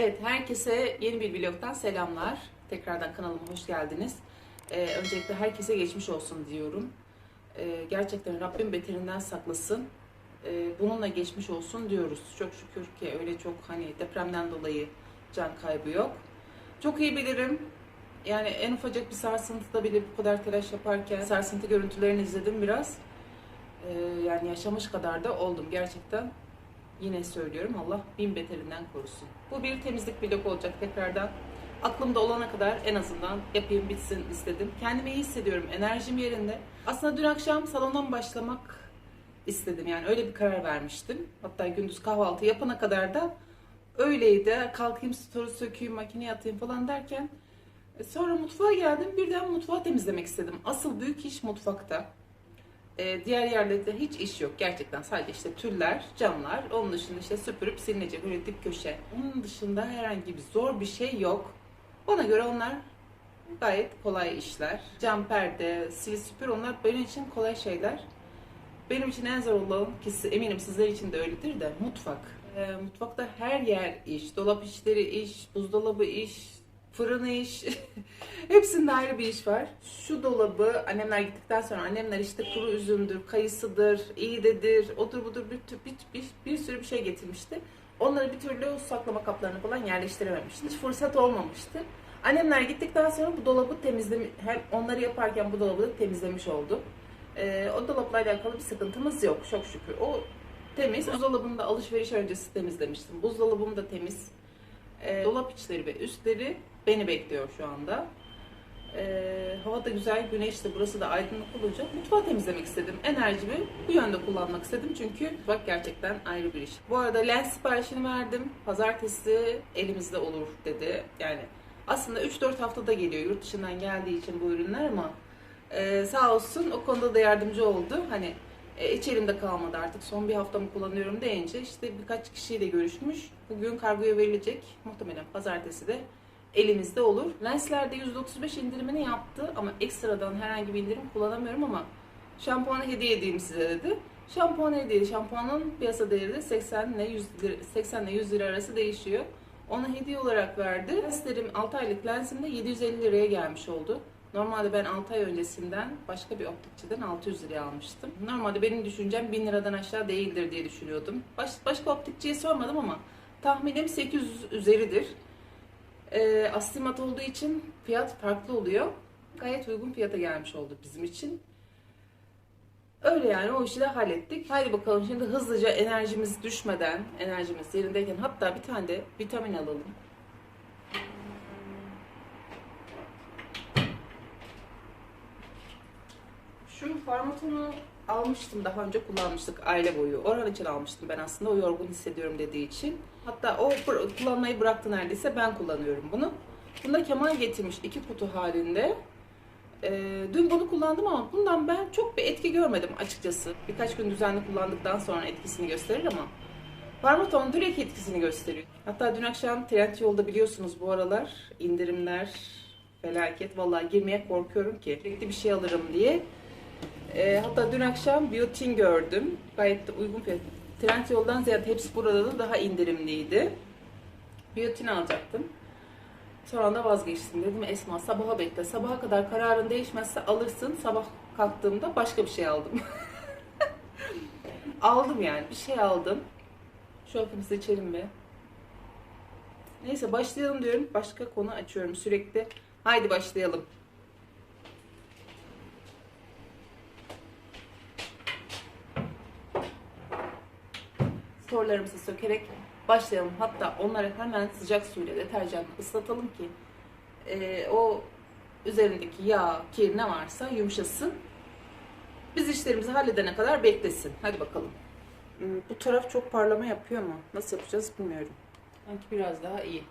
Evet, herkese yeni bir vlogdan selamlar. Tekrardan kanalıma hoş geldiniz. Ee, öncelikle herkese geçmiş olsun diyorum. Ee, gerçekten Rabbim beterinden saklasın. Ee, bununla geçmiş olsun diyoruz. Çok şükür ki öyle çok hani depremden dolayı can kaybı yok. Çok iyi bilirim. Yani en ufacık bir sarsıntıda bile bu kadar telaş yaparken sarsıntı görüntülerini izledim biraz. Ee, yani yaşamış kadar da oldum gerçekten. Yine söylüyorum Allah bin beterinden korusun. Bu bir temizlik vlogu olacak tekrardan. Aklımda olana kadar en azından yapayım bitsin istedim. Kendimi iyi hissediyorum. Enerjim yerinde. Aslında dün akşam salondan başlamak istedim. Yani öyle bir karar vermiştim. Hatta gündüz kahvaltı yapana kadar da öyleydi. Kalkayım storu sökeyim, makineye atayım falan derken e, sonra mutfağa geldim. Birden mutfağı temizlemek istedim. Asıl büyük iş mutfakta. Ee, diğer yerlerde hiç iş yok gerçekten sadece işte tüller, camlar, onun dışında işte süpürüp silinecek böyle dip köşe. Onun dışında herhangi bir zor bir şey yok. Bana göre onlar gayet kolay işler. Cam, perde, sil süpür onlar benim için kolay şeyler. Benim için en zor olan ki eminim sizler için de öyledir de mutfak. Ee, mutfakta her yer iş, dolap işleri iş, buzdolabı iş, fırın iş. Hepsinde ayrı bir iş var. Şu dolabı annemler gittikten sonra annemler işte kuru üzümdür, kayısıdır, iğdedir, odur budur bir, bir, bir, bir sürü bir şey getirmişti. Onları bir türlü saklama kaplarını falan yerleştirememişti. Hiç fırsat olmamıştı. Annemler gittikten sonra bu dolabı temizlemi hem onları yaparken bu dolabı da temizlemiş oldum. Ee, o dolapla alakalı bir sıkıntımız yok çok şükür. O temiz. Buzdolabını da alışveriş öncesi temizlemiştim. Buzdolabım da temiz. Ee, dolap içleri ve üstleri beni bekliyor şu anda. Ee, hava da güzel, güneş de burası da aydınlık olunca mutfağı temizlemek istedim. Enerjimi bu yönde kullanmak istedim çünkü bak gerçekten ayrı bir iş. Bu arada lens siparişini verdim. Pazartesi elimizde olur dedi. Yani aslında 3-4 haftada geliyor yurt dışından geldiği için bu ürünler ama e, sağ olsun o konuda da yardımcı oldu. Hani e, hiç elimde kalmadı artık son bir haftamı kullanıyorum deyince işte birkaç kişiyle görüşmüş. Bugün kargoya verilecek. Muhtemelen pazartesi de elimizde olur. Lenslerde %35 indirimini yaptı ama ekstradan herhangi bir indirim kullanamıyorum ama şampuanı hediye edeyim size dedi. Şampuan hediye. Şampuanın piyasa değeri de 80 ile 100 lira, 80 ile 100 lira arası değişiyor. Ona hediye olarak verdi. Lenslerim 6 aylık lensimde 750 liraya gelmiş oldu. Normalde ben 6 ay öncesinden başka bir optikçiden 600 liraya almıştım. Normalde benim düşüncem 1000 liradan aşağı değildir diye düşünüyordum. Baş, başka optikçiye sormadım ama tahminim 800 üzeridir. E, astigmat olduğu için fiyat farklı oluyor. Gayet uygun fiyata gelmiş oldu bizim için. Öyle yani o işi de hallettik. Haydi bakalım şimdi hızlıca enerjimiz düşmeden, enerjimiz yerindeyken hatta bir tane de vitamin alalım. Şu farmatonu almıştım daha önce kullanmıştık aile boyu. Oran için almıştım ben aslında o yorgun hissediyorum dediği için. Hatta o kullanmayı bıraktı neredeyse ben kullanıyorum bunu. Bunda Kemal getirmiş iki kutu halinde. Ee, dün bunu kullandım ama bundan ben çok bir etki görmedim açıkçası. Birkaç gün düzenli kullandıktan sonra etkisini gösterir ama Parmaton direkt etkisini gösteriyor. Hatta dün akşam trend yolda biliyorsunuz bu aralar indirimler felaket. Vallahi girmeye korkuyorum ki. Sürekli bir şey alırım diye. Ee, hatta dün akşam Biotin gördüm. Gayet de uygun fiyat. Trend yoldan ziyade hepsi burada da daha indirimliydi. Biotin alacaktım. Sonra da vazgeçtim. Dedim Esma sabaha bekle. Sabaha kadar kararın değişmezse alırsın. Sabah kalktığımda başka bir şey aldım. aldım yani. Bir şey aldım. Şu hafımızı içelim bir. Neyse başlayalım diyorum. Başka konu açıyorum sürekli. Haydi başlayalım. Sorularımızı sökerek başlayalım. Hatta onları hemen sıcak suyla deterjanla ıslatalım ki e, o üzerindeki yağ, kir ne varsa yumuşasın. Biz işlerimizi halledene kadar beklesin. Hadi bakalım. Hmm, Bu taraf çok parlama yapıyor mu? Nasıl yapacağız bilmiyorum. Sanki biraz daha iyi.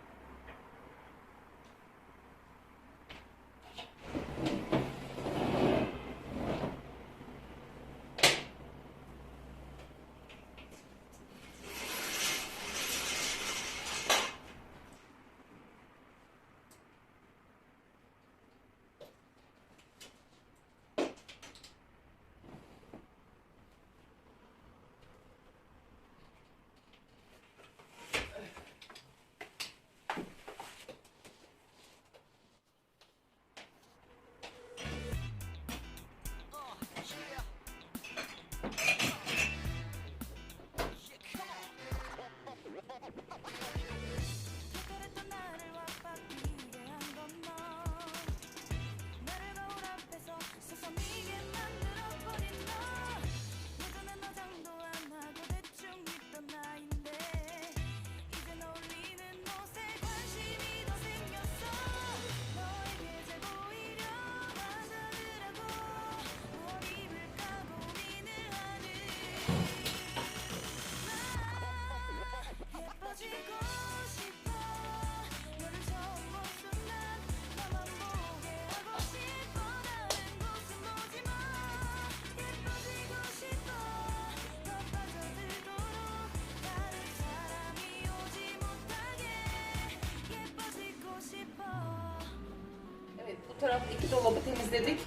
Taraf iki dolabı temizledik.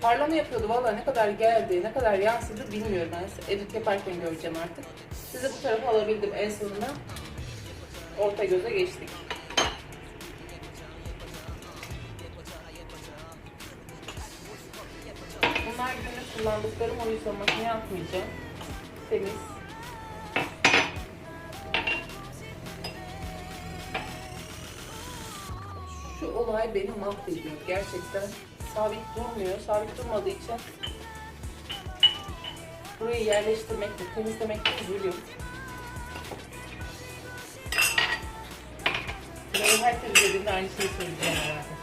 Parlama yapıyordu valla ne kadar geldi, ne kadar yansıdı bilmiyorum. Ben edit yaparken göreceğim artık. Sizi bu tarafa alabildim en sonunda. Orta göze geçtik. Bunlar günlük kullandıklarım o yüzden makineye atmayacağım. Temiz. Olay beni mahvediyor gerçekten. Sabit durmuyor. Sabit durmadığı için burayı yerleştirmekte, temizlemekte zulüm. Benim herkes dediğinde aynı şeyi söyleyeceğim herhalde.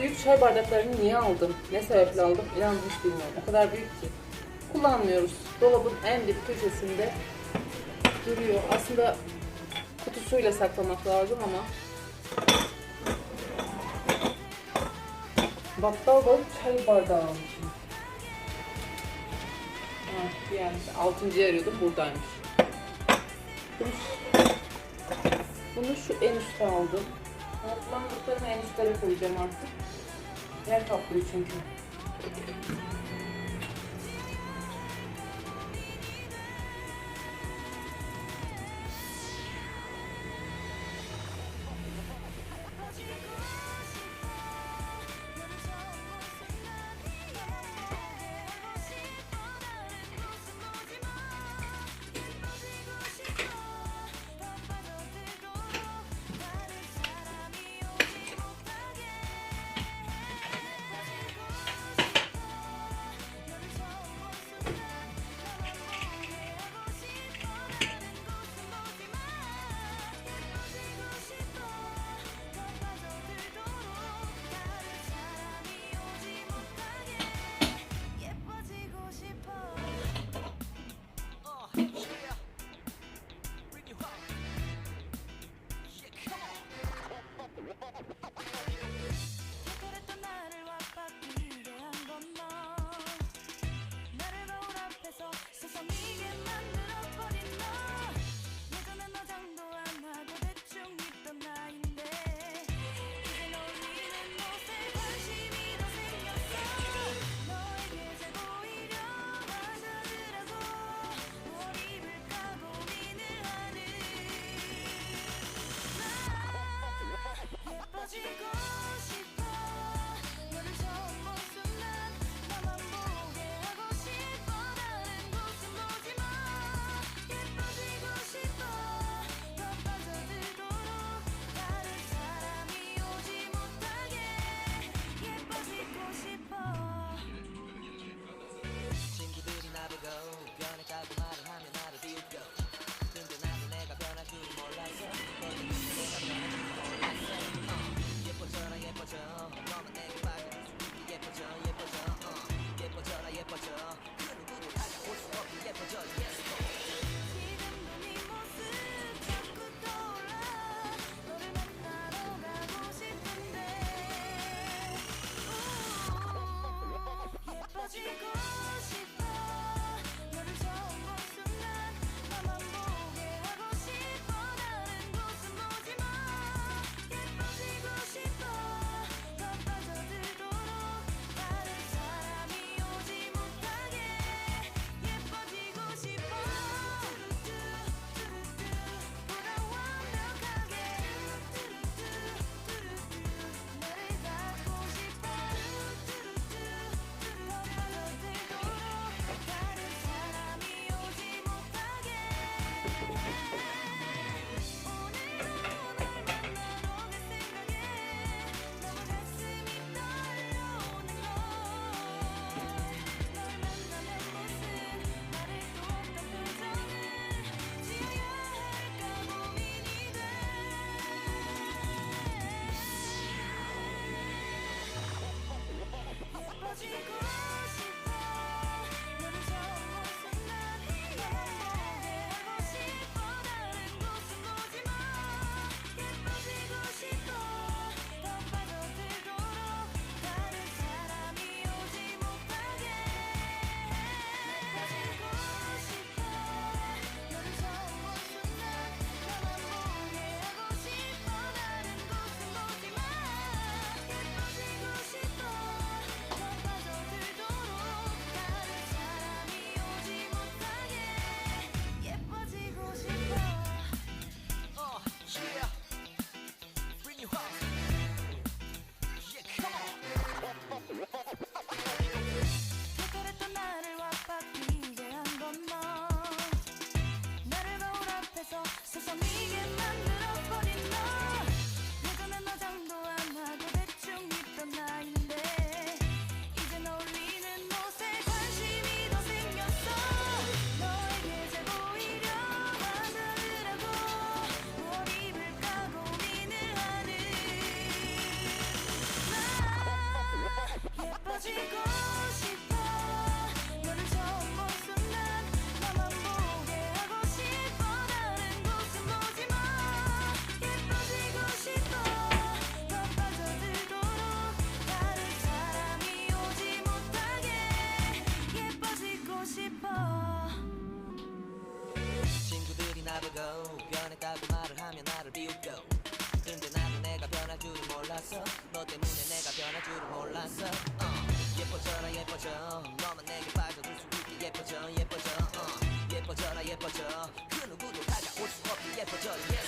Büyük çay bardaklarını niye aldım? Ne sebeple aldım? İnan hiç bilmiyorum. O kadar büyük ki. Kullanmıyoruz. Dolabın en dip köşesinde duruyor. Aslında kutusuyla saklamak lazım ama Battal çay bardağı almışım. Ha, yani altıncıyı arıyordum buradaymış. Bunu, bunu şu en üste aldım. Kullandıklarımı en üstlere koyacağım artık. Yer kaplıyor çünkü. go. 변했다고 말을 하면 나를 비웃고 근데 나는 내가 변할 줄은 몰랐어. 너 때문에 내가 변할 줄은 몰랐어. uh, 예뻐져라 예뻐져. 너만 내게 빠져들 수 있게 예뻐져 예뻐져. uh, 예뻐져라 예뻐져. 그 누구도 다가올 수 없게 예뻐져 yeah.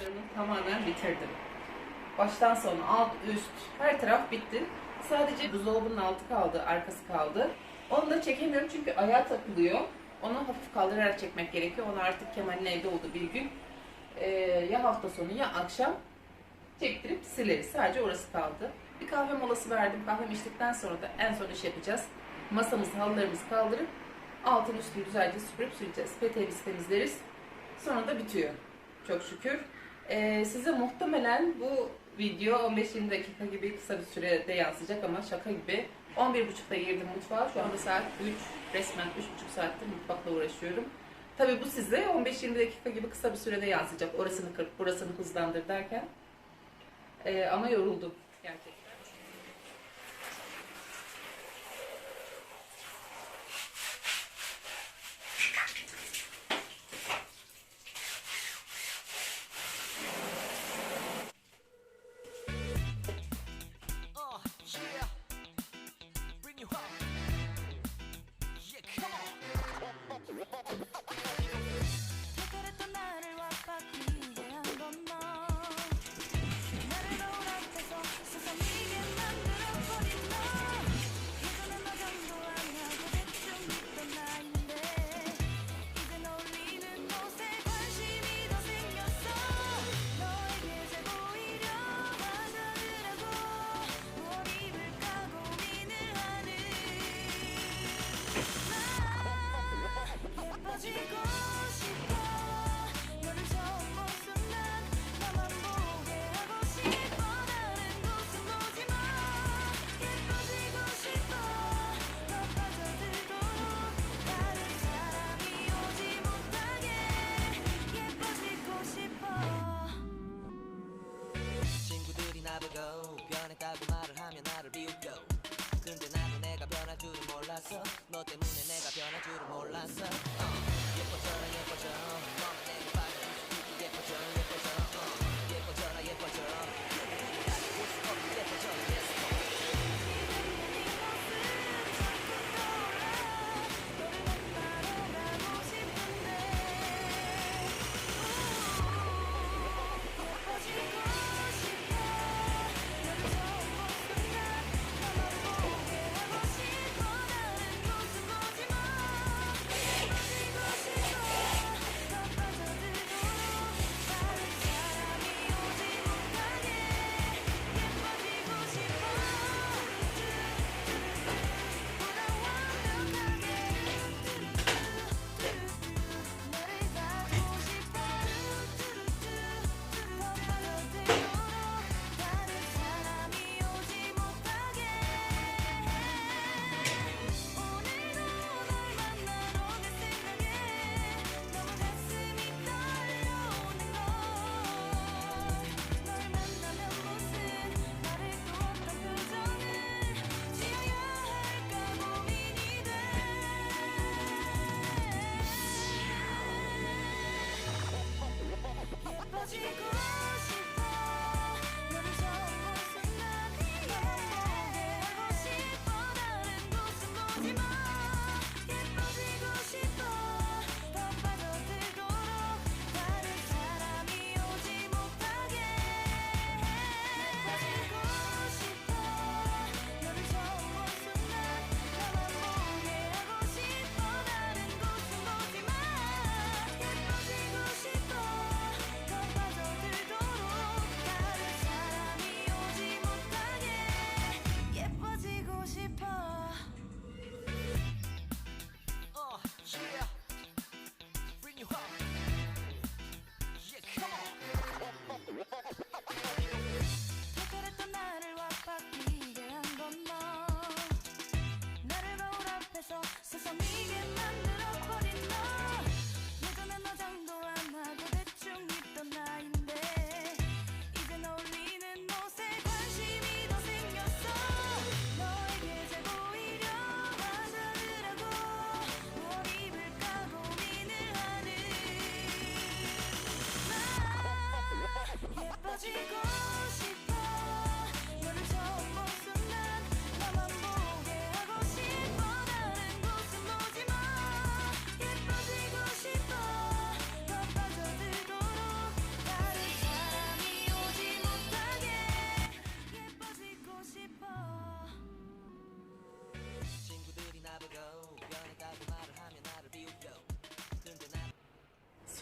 Dolaplarımı tamamen bitirdim. Baştan sona alt üst her taraf bitti. Sadece buzdolabının altı kaldı, arkası kaldı. Onu da çekemiyorum çünkü ayağa takılıyor. Onu hafif kaldırarak çekmek gerekiyor. Onu artık Kemal'in evde olduğu bir gün ee, ya hafta sonu ya akşam çektirip sileriz. Sadece orası kaldı. Bir kahve molası verdim. Kahvemi içtikten sonra da en son iş yapacağız. Masamızı, halılarımızı kaldırıp altın üstünü güzelce süpürüp süreceğiz. Peteğimizi temizleriz. Sonra da bitiyor. Çok şükür. Ee, size muhtemelen bu video 15-20 dakika gibi kısa bir sürede yansıyacak ama şaka gibi. 11.30'da girdim mutfağa. Şu anda saat 3. Resmen 3.5 saattir mutfakla uğraşıyorum. Tabii bu size 15-20 dakika gibi kısa bir sürede yansıyacak. Orasını kırp, burasını hızlandır derken. Ee, ama yoruldum gerçekten.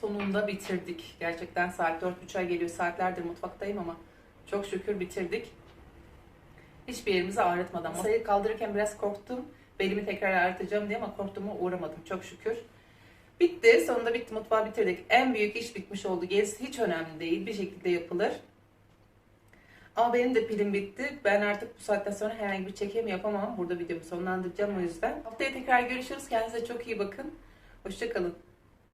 Sonunda bitirdik. Gerçekten saat 4.30'a geliyor. Saatlerdir mutfaktayım ama çok şükür bitirdik. Hiçbir yerimizi ağrıtmadan. Masayı kaldırırken biraz korktum. Belimi tekrar ağrıtacağım diye ama korktuğuma uğramadım çok şükür. Bitti. Sonunda bitti. Mutfağı bitirdik. En büyük iş bitmiş oldu. Gerisi hiç önemli değil. Bir şekilde yapılır. Ama benim de pilim bitti. Ben artık bu saatten sonra herhangi bir çekim yapamam. Burada videomu sonlandıracağım o yüzden. Haftaya tekrar görüşürüz. Kendinize çok iyi bakın. Hoşçakalın.